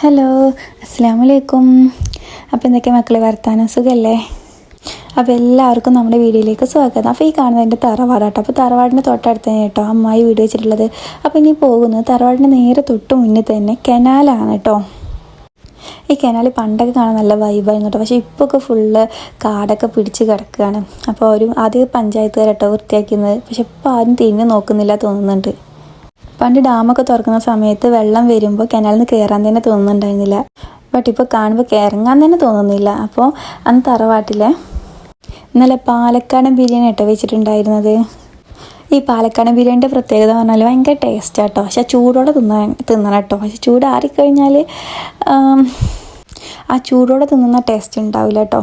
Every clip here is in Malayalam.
ഹലോ അസ്സാം വലൈക്കും അപ്പോൾ എന്തൊക്കെ മക്കളെ വർത്താനം? സുഖമല്ലേ അപ്പോൾ എല്ലാവർക്കും നമ്മുടെ വീഡിയോയിലേക്ക് സ്വാഗതം. അപ്പോൾ ഈ കാണുന്നത് എന്റെ തറവാടാട്ടോ. അപ്പോൾ തറവാടിന്റെ തൊട്ടടുത്ത് തന്നെ കേട്ടോ അമ്മായി വീട് വെച്ചിട്ടുള്ളത്. അപ്പോൾ ഇനി പോകുന്നത് തറവാടിന്റെ നേരെ തൊട്ട് മുന്നിൽ തന്നെ കനാലാണ് കേട്ടോ. ഈ കനാൽ പണ്ടൊക്കെ കാണാൻ നല്ല വൈബായിരുന്നു കേട്ടോ. പക്ഷേ ഇപ്പോൾ ഒക്കെ ഫുള്ള് കാടൊക്കെ പിടിച്ച് കിടക്കുകയാണ്. അപ്പോൾ ഒരു ആദ്യം പഞ്ചായത്തുകാരട്ടോ വൃത്തിയാക്കുന്നത് പക്ഷെ ഇപ്പോൾ ആരും തിരിഞ്ഞ് നോക്കുന്നില്ല തോന്നുന്നുണ്ട്. പണ്ട് ഡാമൊക്കെ തുറക്കുന്ന സമയത്ത് വെള്ളം വരുമ്പോൾ കനാലിൽ നിന്ന് കയറാൻ തന്നെ തോന്നുന്നുണ്ടായിരുന്നില്ല. ബട്ട് ഇപ്പോൾ കാണുമ്പോൾ ഇറങ്ങാൻ തന്നെ തോന്നുന്നില്ല. അപ്പോൾ അന്ന് തറവാട്ടിലെ ഇന്നലെ പാലക്കാടൻ ബിരിയാണി ഇട്ട വെച്ചിട്ടുണ്ടായിരുന്നത്. ഈ പാലക്കാടൻ ബിരിയാണിന്റെ പ്രത്യേകത പറഞ്ഞാൽ ഭയങ്കര ടേസ്റ്റ് കേട്ടോ പക്ഷെ ചൂടോടെ തിന്നാൻ തിന്നണം കേട്ടോ. പക്ഷെ ചൂട് ആറിക്കഴിഞ്ഞാൽ ആം, ചൂടോടെ തിന്നുന്ന ടേസ്റ്റ് ഉണ്ടാവില്ല കേട്ടോ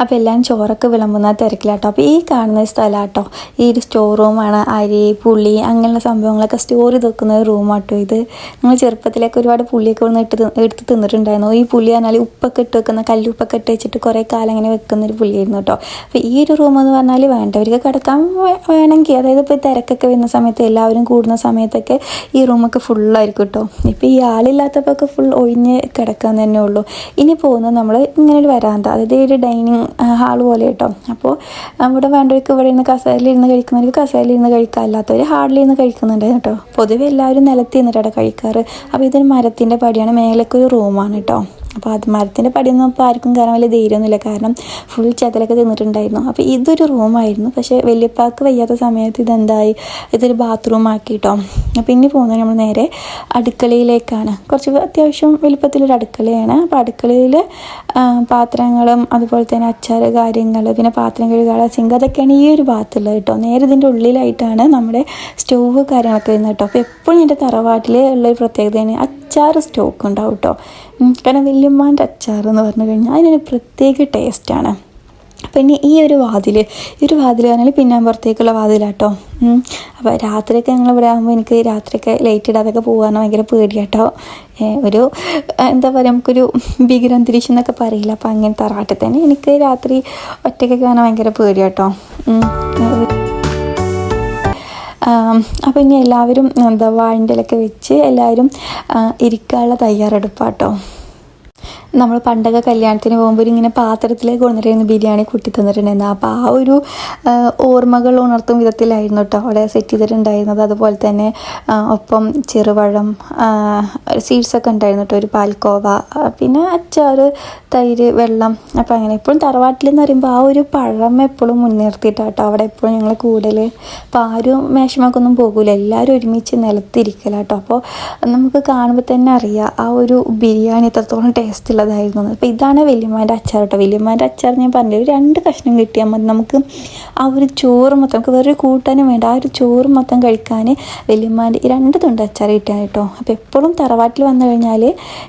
അപ്പോൾ എല്ലാം ചോറൊക്കെ വിളമ്പുന്ന തിരക്കിലാട്ടോ. അപ്പോൾ ഈ കാണുന്ന സ്ഥലം കേട്ടോ ഈ ഒരു സ്റ്റോർ റൂമാണ് അരി പുളി അങ്ങനെയുള്ള സംഭവങ്ങളൊക്കെ സ്റ്റോർ ചെയ്ത് വെക്കുന്ന ഒരു റൂമാട്ടോ ഇത്. നമ്മൾ ചെറുപ്പത്തിലേക്ക് ഒരുപാട് പുളിയൊക്കെ വന്ന് ഇട്ട് എടുത്ത് തിന്നിട്ടുണ്ടായിരുന്നു. ഈ പുളി പറഞ്ഞാൽ ഉപ്പൊക്കെ ഇട്ട് വെക്കുന്ന കല്ലുപ്പൊക്കെ ഇട്ട് വെച്ചിട്ട് കുറേ കാലം ഇങ്ങനെ വെക്കുന്ന ഒരു പുളിയായിരുന്നു കേട്ടോ അപ്പോൾ ഈ ഒരു റൂം എന്ന് പറഞ്ഞാൽ വേണ്ടവർക്ക് കിടക്കാൻ വേണമെങ്കിൽ അതായത് ഇപ്പോൾ തിരക്കൊക്കെ വരുന്ന സമയത്ത് എല്ലാവരും കൂടുന്ന സമയത്തൊക്കെ ഈ റൂമൊക്കെ ഫുള്ളായിരിക്കും കേട്ടോ ഇപ്പോൾ ഈ ആളില്ലാത്തപ്പോൾ ഒക്കെ ഫുൾ ഒഴിഞ്ഞ് കിടക്കാൻ തന്നെ ഉള്ളൂ. ഇനി പോകുന്നത് നമ്മൾ ഇങ്ങനെ ഒരു വരാന്ത. അതായത് ഒരു ഡൈനിങ് ഹാൾ പോലെ കേട്ടോ അപ്പോൾ ഇവിടെ വേണ്ടവർക്ക് ഇവിടെ ഇരുന്ന് കസേരയിൽ ഇരുന്ന് കഴിക്കുന്നവർക്ക് കസേരയിൽ ഇരുന്ന് കഴിക്കാം. അല്ലാത്തവർ ഹാളിൽ ഇരുന്ന് കഴിക്കുന്നുണ്ട് കേട്ടോ. പൊതുവെ എല്ലാവരും നിലത്ത് നിന്നിട്ടാണ് കഴിക്കാറ്. അപ്പോൾ ഇതൊരു മരത്തിന്റെ പടിയാണ്. മേലൊക്കെ ഒരു റൂമാണ് കേട്ടോ അപ്പോൾ അത് മരത്തിന്റെ പടിയൊന്നും ഇപ്പോൾ ആർക്കും കയറാൻ വലിയ ധൈര്യമൊന്നുമില്ല. കാരണം ഫുൾ ചെതലൊക്കെ തിന്നിട്ടുണ്ടായിരുന്നു. അപ്പോൾ ഇതൊരു റൂമായിരുന്നു പക്ഷേ വലിയപ്പാക്ക് വയ്യാത്ത സമയത്ത് ഇതെന്തായി? ഇതൊരു ബാത്റൂം ആക്കിയിട്ടോ അപ്പോൾ ഇനി പോകുന്നത് നമ്മൾ നേരെ അടുക്കളയിലേക്കാണ്. കുറച്ച് അത്യാവശ്യം വലിപ്പത്തിലൊരു അടുക്കളയാണ്. അപ്പോൾ അടുക്കളയിൽ പാത്രങ്ങളും അതുപോലെ തന്നെ അച്ചാർ കാര്യങ്ങൾ പിന്നെ പാത്രം കഴുകാനുള്ള സിങ്ക് അതൊക്കെയാണ് ഈ ഒരു ഭാഗത്തുള്ളത് കേട്ടോ. നേരെ ഇതിന്റെ ഉള്ളിലായിട്ടാണ് നമ്മുടെ സ്റ്റൗവ് കാര്യങ്ങളൊക്കെ വരുന്നത് കേട്ടോ. അപ്പോൾ എപ്പോഴും എന്റെ തറവാട്ടിൽ ഉള്ളൊരു പ്രത്യേകതയാണ് അച്ചാർ സ്റ്റോക്ക് ഉണ്ടാവും കേട്ടോ കാരണം വല്യമ്മാന്റെ അച്ചാർ എന്ന് പറഞ്ഞു കഴിഞ്ഞാൽ അതിനൊരു പ്രത്യേക ടേസ്റ്റാണ് പിന്നെ ഈ ഒരു വാതിൽ ഈ ഒരു വാതിൽ പറഞ്ഞാൽ പിന്നെ പുറത്തേക്കുള്ള വാതിലാട്ടോ. അപ്പോൾ രാത്രിയൊക്കെ ഞങ്ങൾ ഇവിടെ ആകുമ്പോൾ എനിക്ക് രാത്രിയൊക്കെ ലൈറ്റ് ഇടാതൊക്കെ പോകാൻ ഭയങ്കര പേടിയാട്ടോ. ഒരു എന്താ പറയുക നമുക്കൊരു ഭീകരാന്തരീക്ഷം എന്നൊക്കെ പറയില്ല. അപ്പോൾ അങ്ങനെ തറാട്ടിൽ തന്നെ എനിക്ക് രാത്രി ഒറ്റയ്ക്കൊക്കെ കാണാൻ ഭയങ്കര പേടിയാട്ടോ. അപ്പോൾ ഇനി എല്ലാവരും എന്താ വാഴിന്റെ ഇലയൊക്കെ വെച്ച് എല്ലാവരും ഇരിക്കാനുള്ള തയ്യാറെടുപ്പാട്ടോ. നമ്മൾ പണ്ടൊക്കെ കല്യാണത്തിന് പോകുമ്പോൾ ഇങ്ങനെ പാത്രത്തിലേക്ക് കൊണ്ടുവരുന്ന ബിരിയാണി കൂട്ടി തന്നിട്ടുണ്ടായിരുന്നു അപ്പോൾ ആ ഒരു ഓർമ്മകൾ ഉണർത്തും വിധത്തിലായിരുന്നു കേട്ടോ അവിടെ സെറ്റ് ചെയ്തിട്ടുണ്ടായിരുന്നത്. അതുപോലെ തന്നെ ഒപ്പം ചെറുപഴം സീഡ്സൊക്കെ ഉണ്ടായിരുന്നു കേട്ടോ ഒരു പാൽക്കോവ പിന്നെ അച്ചാർ തൈര് വെള്ളം അപ്പോൾ അങ്ങനെ. എപ്പോഴും തറവാട്ടിൽ എന്ന് പറയുമ്പോൾ ആ ഒരു പഴം എപ്പോഴും മുൻനിർത്തിയിട്ടാട്ടോ അവിടെ എപ്പോഴും ഞങ്ങൾ കൂടുതൽ അപ്പോൾ ആരും മേശമാക്കൊന്നും പോകില്ല എല്ലാവരും ഒരുമിച്ച് നിലത്തിരിക്കലാട്ടോ അപ്പോൾ നമുക്ക് കാണുമ്പോൾ തന്നെ അറിയാം ആ ഒരു ബിരിയാണി എത്രത്തോളം ടേസ്റ്റ് ഉള്ളതായിരുന്നു. അപ്പോൾ ഇതാണ് വലിയമ്മേന്റെ അച്ചാർ കേട്ടോ വലിയമ്മേന്റെ അച്ചാർ ഞാൻ പറഞ്ഞില്ല ഒരു രണ്ട് കഷ്ണം കിട്ടിയാൽ മതി. നമുക്ക് ആ ഒരു ചോറ് മൊത്തം നമുക്ക് വേറൊരു കൂട്ടാനും വേണ്ട. ആ ഒരു ചോറ് മൊത്തം കഴിക്കാൻ വലിയമ്മേന്റെ രണ്ട് തുണ്ട് അച്ചാർ കിട്ടിയാണ് കേട്ടോ അപ്പോൾ എപ്പോഴും തറവാട്ടിൽ വന്നു കഴിഞ്ഞാൽ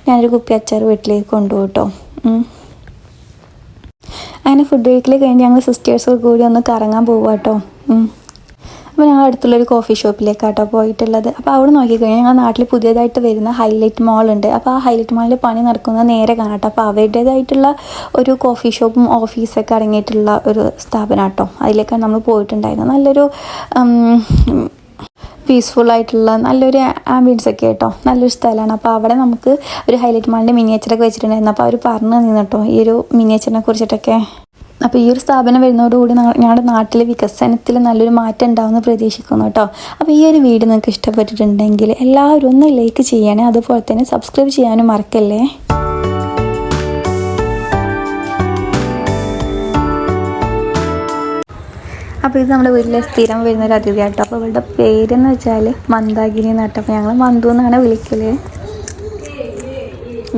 ഞാനൊരു കുപ്പി അച്ചാർ വീട്ടിലേക്ക് കൊണ്ടുപോകും കേട്ടോ അങ്ങനെ ഫുഡ് വീട്ടിൽ കഴിഞ്ഞ് ഞങ്ങൾ സിസ്റ്റേഴ്സൊക്കെ കൂടി ഒന്ന് കറങ്ങാൻ പോവുക കേട്ടോ അപ്പോൾ ഞങ്ങൾ അടുത്തുള്ളൊരു കോഫി ഷോപ്പിലേക്കാട്ടോ പോയിട്ടുള്ളത്. അപ്പോൾ അവിടെ നോക്കിക്കഴിഞ്ഞാൽ ഞങ്ങൾ നാട്ടിൽ പുതിയതായിട്ട് വരുന്ന ഹൈലൈറ്റ് മാൾ ഉണ്ട്. അപ്പോൾ ആ ഹൈലൈറ്റ് മാളിൽ പണി നടക്കുന്നത് നേരെ കാണാട്ടോ. അപ്പോൾ അവരുടേതായിട്ടുള്ള ഒരു കോഫി ഷോപ്പും ഓഫീസൊക്കെ അടങ്ങിയിട്ടുള്ള ഒരു സ്ഥാപനം കേട്ടോ അതിലേക്കാണ് നമ്മൾ പോയിട്ടുണ്ടായിരുന്നത്. നല്ലൊരു പീസ്ഫുൾ ആയിട്ടുള്ള നല്ലൊരു ആംബിയൻസ് ഒക്കെ കേട്ടോ നല്ലൊരു സ്ഥലമാണ്. അപ്പോൾ അവിടെ നമുക്ക് ഒരു ഹൈലൈറ്റ് മാളിന്റെ മിനിയേച്ചറൊക്കെ വെച്ചിട്ടുണ്ടായിരുന്നു. അപ്പോൾ അവർ പറഞ്ഞു തന്നു കേട്ടോ ഈ ഒരു മിനിയേച്ചറിനെ കുറിച്ചിട്ടൊക്കെ. അപ്പോൾ ഈ ഒരു സ്ഥാപനം വരുന്നതോടുകൂടി ഞങ്ങളുടെ നാട്ടിലെ വികസനത്തിൽ നല്ലൊരു മാറ്റം ഉണ്ടാവുമെന്ന് പ്രതീക്ഷിക്കുന്നു കേട്ടോ അപ്പോൾ ഈ ഒരു വീഡിയോ നിങ്ങൾക്ക് ഇഷ്ടപ്പെട്ടിട്ടുണ്ടെങ്കിൽ എല്ലാവരും ഒന്ന് ലൈക്ക് ചെയ്യണേ. അതുപോലെ തന്നെ സബ്സ്ക്രൈബ് ചെയ്യാനും മറക്കല്ലേ? അപ്പോൾ ഇത് നമ്മുടെ വീട്ടിലെ സ്ഥിരം വരുന്ന ഒരു അതിഥി കേട്ടോ അപ്പോൾ ഇവളുടെ പേരെന്ന് വെച്ചാൽ മന്ദാകിനി എന്നാട്ടോ അപ്പോൾ ഞങ്ങൾ മന്ദു എന്നാണ് വിളിക്കൽ.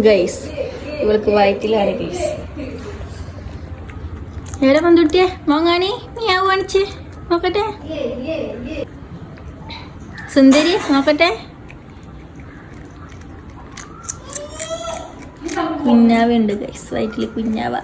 ഗൈസ് ഇവൾക്ക് വയറ്റിലാണ് ഗൈസ് എവിടെ പന്തുട്ടിയെ? മോങ്ങാണി നീ ആവു കാണിച്ച് നോക്കട്ടെ. സുന്ദരി നോക്കട്ടെ. കുഞ്ഞാവുണ്ട് ഗൈസ് വയറ്റിൽ കുഞ്ഞാവ.